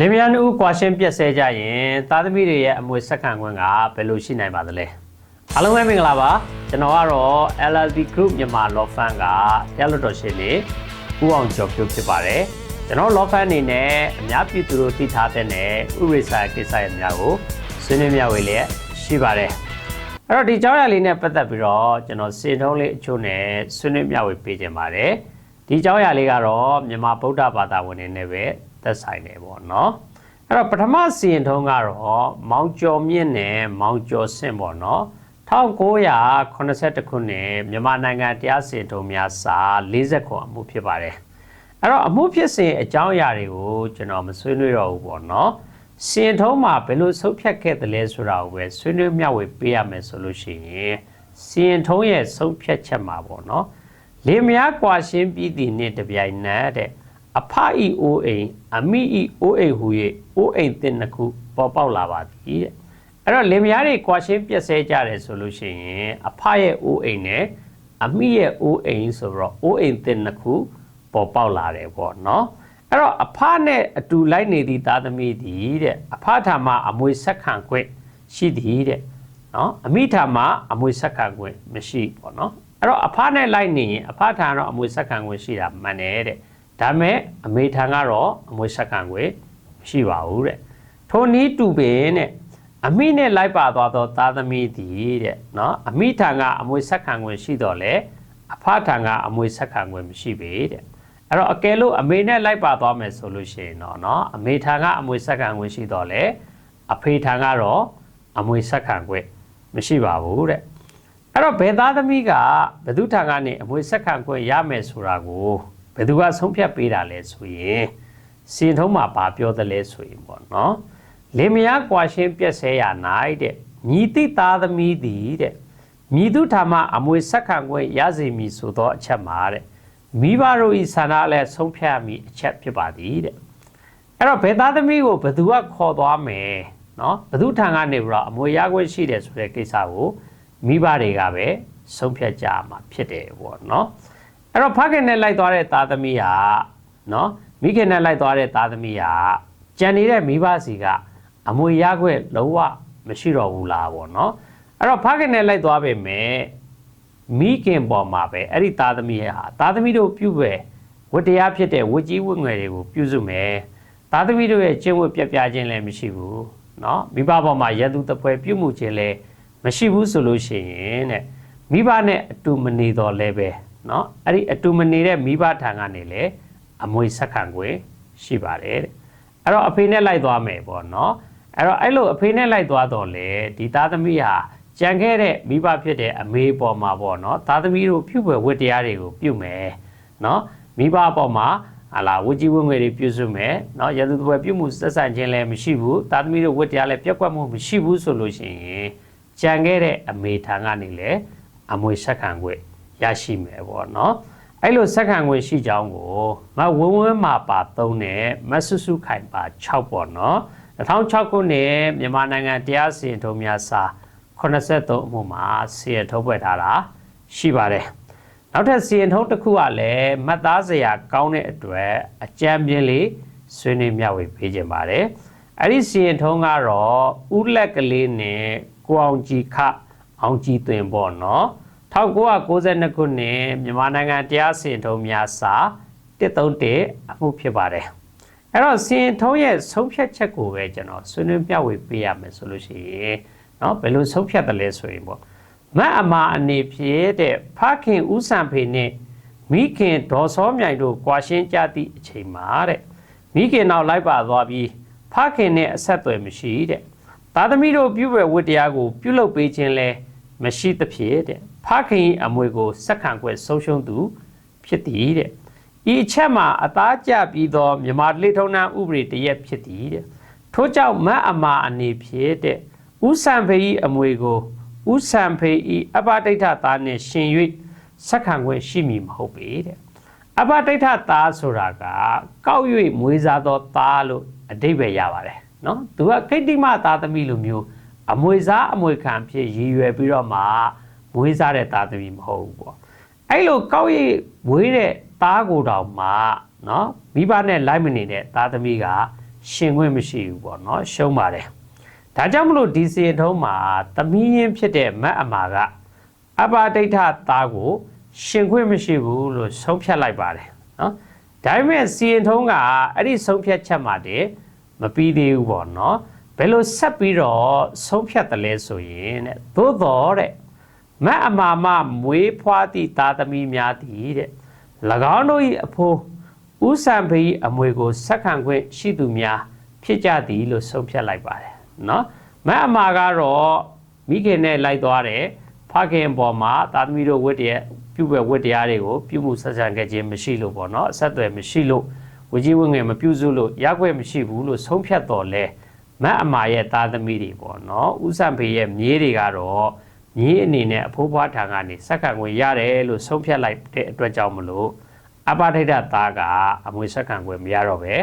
လင်မယားနှစ်ဦးကွာရှင်းပြက်ဆဲကြရင်သားသမီးတွေရဲ့အမွေဆက်ခံခွင့်ကဘယ်လိုရှိနိုင်ပါသလဲအားလုံးပဲမင်္ဂလာပါကျွန်တော်ကတော့ LLB Group မြန်မာ Law Firm ကတရားလွှတ်တော်ရှင်းနေဦးအောင်ကျော်ဖြိုးဖြစ်ပါတယ်ကျွန်တော် Law Firm အနေနဲ့အများပြည်သူတို့သိထားတဲ့နဲ့ဥပဒေဆိုင်ကိစ္စရပ်များကိုဆွေးနွေးမျှဝေလျက်ရှိပါတယ်အဲ့တော့ဒီကြောင်းရလေးနဲ့ပတ်သက်ပြီးတော့ကျွန်တော်စေထုံးလေးအချို့နဲ့ဆွေးနွေးမျှဝေပေးခြင်းပါတယ်ဒီကြောင်းရလေးကတော့မြန်မာဗုဒ္ဓဘာသာဝင်တွေနဲ့ပဲ သက်ဆိုင်တယ်ပေါ့နော်အဲ့တော့ပထမစီရင်ထုံးကတော့မောင်ကျော်မြင့်နဲ့မောင်ကျော်ဆင့်ပေါ့နော်1982ခုနှစ်မြန်မာနိုင်ငံတရားစီရင်ထုံးများစာ40ခုအမှုဖြစ်ပါတယ်အဲ့တော့အမှုဖြစ်စဉ်အကြောင်းအရာတွေကိုကျွန်တော်မဆွေးနွေးတော့ဘူးပေါ့နော်စီရင်ထုံးမှာဘယ်လိုဆုံးဖြတ်ခဲ့တယ်လဲဆိုတာကိုပဲဆွေးနွေးမျှဝေပေးရမယ်ဆိုလို့ရှိရင်စီရင်ထုံးရဲ့ဆုံးဖြတ်ချက်မှာပေါ့နော်လေမယားကွာရှင်းပြီးတည်နဲ့တပြိုင်နက်တဲ့ အဖအီအိုအိမ်အမိအီအိုအိမ်ဟူ၍အိုအိမ်တင်နှစ်ခုပေါ်ပေါက်လာပါသည်တဲ့အဲ့တော့လင်မယားတွေကွာရှင်းပြက်ဆဲကြတယ်ဆိုလို့ရှိရင်အဖရဲ့အိုအိမ်နဲ့အမိရဲ့အိုအိမ်ဆိုတော့အိုအိမ်တင်နှစ်ခုပေါ်ပေါက်လာတယ်ပေါ့နော်အဲ့တော့အဖနဲ့အတူလိုက်နေသည့်သားသမီးသည်တဲ့အဖထာမအမွေဆက်ခံခွင့်ရှိသည်တဲ့နော်အမိထာမအမွေဆက်ခံခွင့်မရှိပေါ့နော်အဲ့တော့အဖနဲ့လိုက်နေရင်အဖထာတော့အမွေဆက်ခံခွင့်ရှိတာမှန်တယ်တဲ့ ဒါမဲ့အမေထံကတော့အမွေဆက်ခံခွင့်မရှိပါဘူးတဲ့ထိုနည်းတူပင်တဲ့အမိနဲ့လိုက်ပါသွားသောသားသမီးသည်တဲ့နော်အမိထံကအမွေဆက်ခံခွင့်ရှိတော့လေအဖထံကအမွေဆက်ခံခွင့်မရှိပေတဲ့အဲ့တော့အကယ်လို့အမေနဲ့လိုက်ပါသွားမယ်ဆိုလို့ရှိရင်တော့နော်အမေထံကအမွေဆက်ခံခွင့်ရှိတော့လေအဖေထံကတော့အမွေဆက်ခံခွင့်မရှိပါဘူးတဲ့အဲ့တော့ဘယ်သားသမီးကဘယ်သူထံကနေအမွေဆက်ခံခွင့်ရမယ်ဆိုတာကို ဘယ်သူကဆုံးဖြတ်ပေးတာလဲဆိုရင်စီရင်ထုံးမှာဗာပြောတယ်လဲဆိုရင်ပေါ့နော်လင်မယားကွာရှင်းပြက်ဆဲရနိုင်တဲ့ညီတိသားသမီးသည်တဲ့မြည်သူထာမအမွေဆက်ခံခွင့်ရစေမည်ဆိုသောအချက်မှာတဲ့မိဘတို့ဤဆန္ဒလည်းဆုံးဖြတ်မိအချက်ဖြစ်ပါသည်တဲ့အဲ့တော့ဘယ်သားသမီးကိုဘယ်သူကခေါ်သွားမယ်နော်ဘယ်သူထံကနေပြီးတော့အမွေရခွင့်ရှိတယ်ဆိုတဲ့ကိစ္စကိုမိဘတွေကပဲဆုံးဖြတ်ကြမှာဖြစ်တယ်ပေါ့နော် အဲ့တော့ဖခင်နဲ့လိုက်သွားတဲ့သားသမီးဟာနော်မိခင်နဲ့လိုက်သွားတဲ့သားသမီးဟာကြံနေတဲ့မိဘစီကအမွေရခွင့်လုံးဝမရှိတော့ဘူးလားပေါ့နော်အဲ့တော့ဖခင်နဲ့လိုက်သွားပေမဲ့မိခင်ပေါ်မှာပဲအဲ့ဒီသားသမီးရဲ့ဟာသားသမီးတို့ပြုပဲဝတ္တရားဖြစ်တဲ့ဝတ်ကြီးဝတ်ငွေတွေကိုပြုစုမယ်သားသမီးတို့ရဲ့ကျင့်ဝတ်ပြပြခြင်းလည်းမရှိဘူးเนาะမိဘပေါ်မှာရန်သူတပွဲပြုမှုခြင်းလည်းမရှိဘူးဆိုလို့ရှိရင်တဲ့မိဘနဲ့အတူမနေတော့လဲပဲ နော်အဲ့ဒီအတူမနေတဲ့မိဘထံကနေလေအမွေဆက်ခံခွင့်ရှိပါတယ်တဲ့အဲ့တော့အဖေနဲ့လိုက်သွားမယ်ပေါ့နော်အဲ့တော့အဲ့လိုအဖေနဲ့လိုက်သွားတော့လေဒီသားသမီးဟာကြံခဲ့တဲ့မိဘဖြစ်တဲ့အမေပေါ်မှာပေါ့နော်သားသမီးတို့ပြုပွဲဝတ္တရားတွေကိုပြုမယ်နော်မိဘပေါ်မှာဟာလာဝကြီးဝငွေတွေပြုစုမယ်နော်ရသူပွဲပြုမှုဆက်ဆံခြင်းလည်းမရှိဘူးသားသမီးတို့ဝတ္တရားလည်းပြက်ကွက်မှုမရှိဘူးဆိုလို့ရှိရင်ကြံခဲ့တဲ့အမေထံကနေလည်းအမွေဆက်ခံခွင့် ရရှိမယ်ပေါ့နော်အဲ့လိုဆက်ခံခွင့်ရှိကြောင်းကိုမဝင်းဝင်းမာပါ3နဲ့မဆုစုခိုင်ပါ6ပေါ့နော်2006ခုနှစ်မြန်မာနိုင်ငံတရားစီရင်ထုံးများစာ83အမှုမှာစီရင်ထုတ်ဖွဲ့ထားတာရှိပါတယ်နောက်ထပ်စီရင်ထုံးတစ်ခုကလည်းမှတ်သားစရာကောင်းတဲ့အတွက်အကြံပြင်းလေးဆွေးနွေးမျှဝေပေးခြင်းပါတယ်အဲ့ဒီစီရင်ထုံးကတော့ဥလက်ကလေးနဲ့ကိုအောင်ကြည်ခအောင်ကြည်သွင်ပေါ့နော် 1992ခုနှစ်မြန်မာနိုင်ငံတရားစီရင်ထုံးများစာ131အမှုဖြစ်ပါတယ်အဲ့တော့စီရင်ထုံးရဲ့ဆုံးဖြတ်ချက်ကိုပဲကျွန်တော်ဆွေးနွေးမျှဝေပေးရမယ်ဆိုလို့ရှိရင်เนาะဘယ်လိုဆုံးဖြတ်တယ်လဲဆိုရင်ပေါ့မတ်အမာအနေဖြစ်တဲ့ဖခင်ဦးစံဖေနဲ့မိခင်ဒေါ်စောမြိုင်တို့ကွာရှင်းကြသည့်အချိန်မှာတဲ့မိခင်နောက်လိုက်ပါသွားပြီးဖခင်နဲ့အဆက်အသွယ်မရှိတဲ့သားသမီးတို့ပြုပဲဝတ္တရားကို ပြုလုပ်ပေးခြင်းလဲမရှိသဖြင့်တဲ့ ဖခင်အမွေကိုစက္ကန့်ခွဲဆုံးရှုံးသူ ဖြစ်သည်တဲ့ဤအချက်မှာအသားကျပြီးသောမြန်မာလေထုံးနှံဥပဒေတရက်ဖြစ်သည်တဲ့ထို့ကြောင့်မတ်အမာအနေဖြစ်တဲ့ဥဆံဖေဤအမွေကိုဥဆံဖေဤအပတိဋ္ဌသားနှင့်ရှင်၍စက္ကန့်ခွဲရှိမည်မဟုတ်ပေတဲ့အပတိဋ္ဌသားဆိုတာကကောက်၍မွေးစားသောသားလို့အဓိပ္ပာယ်ရပါတယ်နော်သူကခိတ္တိမသားသမီးလိုမျိုးအမွေစားအမွေခံဖြစ်ရည်ရွယ်ပြီးတော့မှ မွေးစားတဲ့သားသမီးမဟုတ်ဘူးပေါ့အဲ့လိုကောက်ရိပ်မွေးတဲ့သားကိုတောင်မှနော်မိဘနဲ့လိုက်မနေတဲ့သားသမီးကရှင်ခွင့်မရှိဘူးပေါ့နော်ရှုံးပါတယ်ဒါကြောင့်မလို့ဒီစီရင်ထုံးမှာသမီးရင်းဖြစ်တဲ့မတ်အမာကအပဒိဋ္ဌသားကို ရှင်ခွင့်မရှိဘူးလို့ဆုံးဖြတ်လိုက်ပါတယ်နော်ဒါပေမဲ့စီရင်ထုံးကအဲ့ဒီဆုံးဖြတ်ချက်မှာတည်းမပြီးသေးဘူးပေါ့နော်ဘယ်လိုဆက်ပြီးတော့ဆုံးဖြတ်တယ်လဲဆိုရင်တဲ့သို့တော်တဲ့ မတ်အမာမမွေးဖွားသည့်သားသမီးများသည်တဲ့၎င်းတို့၏အဖိုးဥစံဖေးအမွေကိုဆက်ခံခွင့်ရှိသူများဖြစ်ကြသည်လို့ဆုံးဖြတ်လိုက်ပါတယ်နော်မတ်အမာကတော့မိခင်နဲ့လိုက်သွားတယ်ဖခင်ပေါ်မှာသားသမီးတို့ဝတ်တဲ့ပြုပဲဝတ်တရားတွေကိုပြုမှုဆက်ဆံခဲ့ခြင်းမရှိလို့ပေါ့နော်အဆက်အသွယ်မရှိလို့ဝကြီးဝငယ်မပြုစုလို့ရခွင့်မရှိဘူးလို့ဆုံးဖြတ်တော်လဲမတ်အမာရဲ့သားသမီးတွေပေါ့နော်ဥစံဖေးရဲ့မြေးတွေကတော့ မြေးအနေနဲ့အဖိုးဖွားထံကနေစက္ကန့်ဝင်ရတယ်လို့ဆုံးဖြတ်လိုက်တဲ့အတွက်ကြောင့်မလို့အပထိတ်သားကအမွေဆက်ခံခွင့်မရတော့ပဲ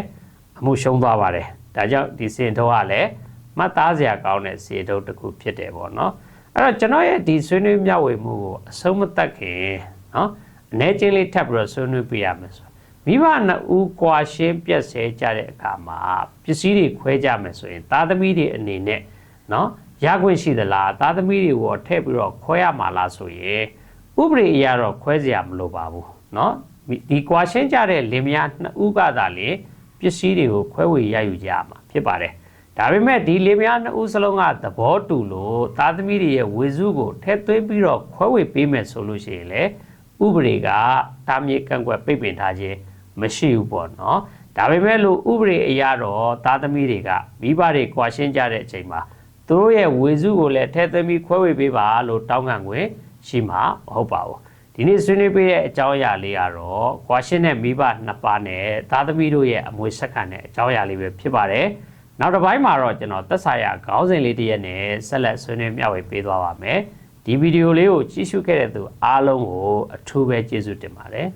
အမှုရှုံးသွားပါတယ်ဒါကြောင့်ဒီစင်ထုတ်ကလည်းမှတ်သားစရာကောင်းတဲ့စင်ထုတ်တစ်ခုဖြစ်တယ်ပေါ့နော်အဲ့တော့ကျွန်တော်ရဲ့ဒီဆွေးနွေးမျှဝေမှုကိုအဆုံးမသတ်ခင်နော်အနေချင်းလေးထပ်ပြီးတော့ဆွေးနွေးပြရမယ်ဆိုမိဘနှစ်ဦးကွာရှင်းပြက်ဆဲကြတဲ့အခါမှာပစ္စည်းတွေခွဲကြမယ်ဆိုရင်သားသမီးတွေအနေနဲ့နော် ရခွင့်ရှိသလားသားသမီးတွေကိုထည့်ပြီးတော့ခွဲရမှာလားဆိုရင်ဥပဒေအရတော့ခွဲစရာမလိုပါဘူးเนาะဒီကွာရှင်းကြတဲ့လင်မယားနှစ်ဦးကသာလေပစ္စည်းတွေကိုခွဲဝေရယူကြမှာဖြစ်ပါတယ်ဒါပေမဲ့ဒီလင်မယားနှစ်ဦးစလုံးကသဘောတူလို့သားသမီးတွေရဲ့ဝေစုကိုထည့်သွင်းပြီးတော့ခွဲဝေပေးမယ်ဆိုလို့ရှိရင်လေဥပဒေကတာမြေကန့်ကွက်ပိတ်ပင်ထားခြင်းမရှိဘူးပေါ့เนาะဒါပေမဲ့လို့ဥပဒေအရတော့သားသမီးတွေကမိဘတွေကွာရှင်းကြတဲ့အချိန်မှာ သူတို့ရဲ့ဝေစုကိုလည်းထည့်သွင်းပြီးခွဲဝေပေးပါလို့တောင်းခံခွင့်ရှိမှာမဟုတ်ပါဘူးဒီနေ့ဆွေးနွေးပေးတဲ့အကြောင်းအရာလေးကတော့ကွာရှင်းတဲ့မိဘနှစ်ပါးနဲ့သားသမီးတို့ရဲ့အမွေဆက်ခံတဲ့အကြောင်းအရာလေးပဲဖြစ်ပါတယ်နောက်တစ်ပိုင်းမှာတော့ကျွန်တော်သက်ဆိုင်ရာခေါင်းစဉ်လေးတစ်ရက်နဲ့ဆက်လက်ဆွေးနွေးမျှဝေပေးသွားပါမယ်ဒီဗီဒီယိုလေးကိုကြည့်ရှုခဲ့တဲ့သူအားလုံးကိုအထူးပဲကျေးဇူးတင်ပါတယ်